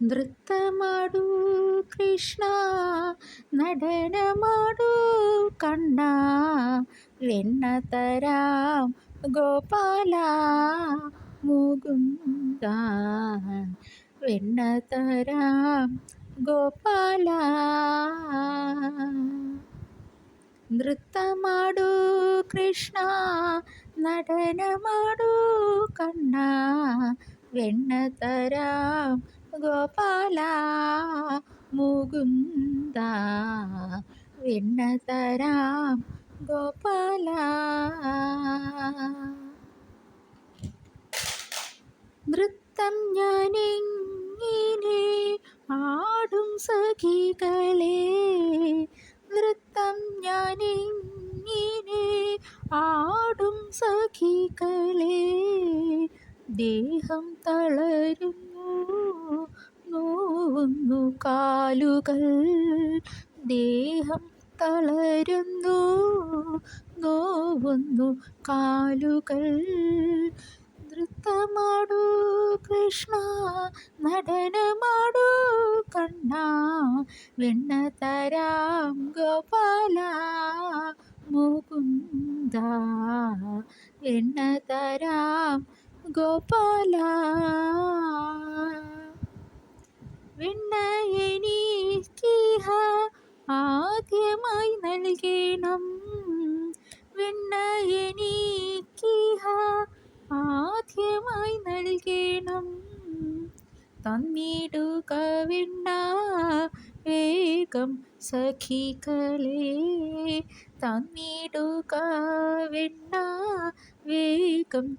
നൃത്തമാടൂ കൃഷ്ണ നടനമാടു കണ്ണ വെണ്ണ തരാം ഗോപാല മുകുന്ദ വെണ്ണ തരാം ഗോപാല. നൃത്തമാടു കൃഷ്ണ നടനമാടു കണ്ണ വെണ്ണ തരാം ഗോപാല മുകുന്ദ. വിണ്ണതരാം ഗോപാല. നൃത്തം ഞാനെങ്ങനെ ആടും സഖികളെ. നൃത്തം ഞാനെങ്ങനെ ആടും സഖികളെ. ദേഹം തളരുന്നു നോവുന്നു കാലുകൾ. ദേഹം തളരുന്നു നോവുന്നു കാലുകൾ. നൃത്തമാടൂ കൃഷ്ണ നടനമാടൂ കണ്ണ. വെണ്ണ തരാം ഗോപാല മുകുന്ദ. വെണ്ണ തരാം ഗോപാല. വെണ്ണ എനിക്കിഹ ആദ്യമായി നൽകണം. വെണ്ണ എനിക്കിഹ ആദ്യമായി നൽകണം. തന്നിടുക വെണ്ണ വേഗം സഖികളെ. തന്നിടുക വെണ്ണ വേഗം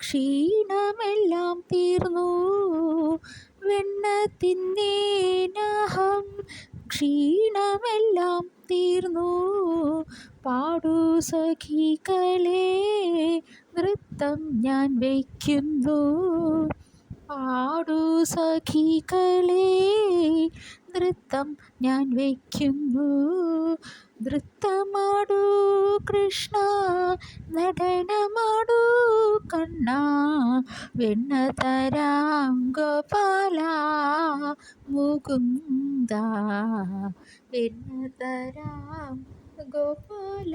ക്ഷീണമെല്ലാം തീർന്നു. വെണ്ണ തിന്നേനഹം ക്ഷീണമെല്ലാം തീർന്നു. പാടൂ സഖികളെ നൃത്തം ഞാൻ വയ്ക്കുന്നു. പാടൂ സഖികളെ നൃത്തം ഞാൻ വയ്ക്കുന്നു. നൃത്തമാടൂ കൃഷ്ണ നടനമാടൂ കണ്ണ വെണ്ണ തരാം ഗോപാല മുകുന്ദ വെണ്ണ തരാം ഗോപാല.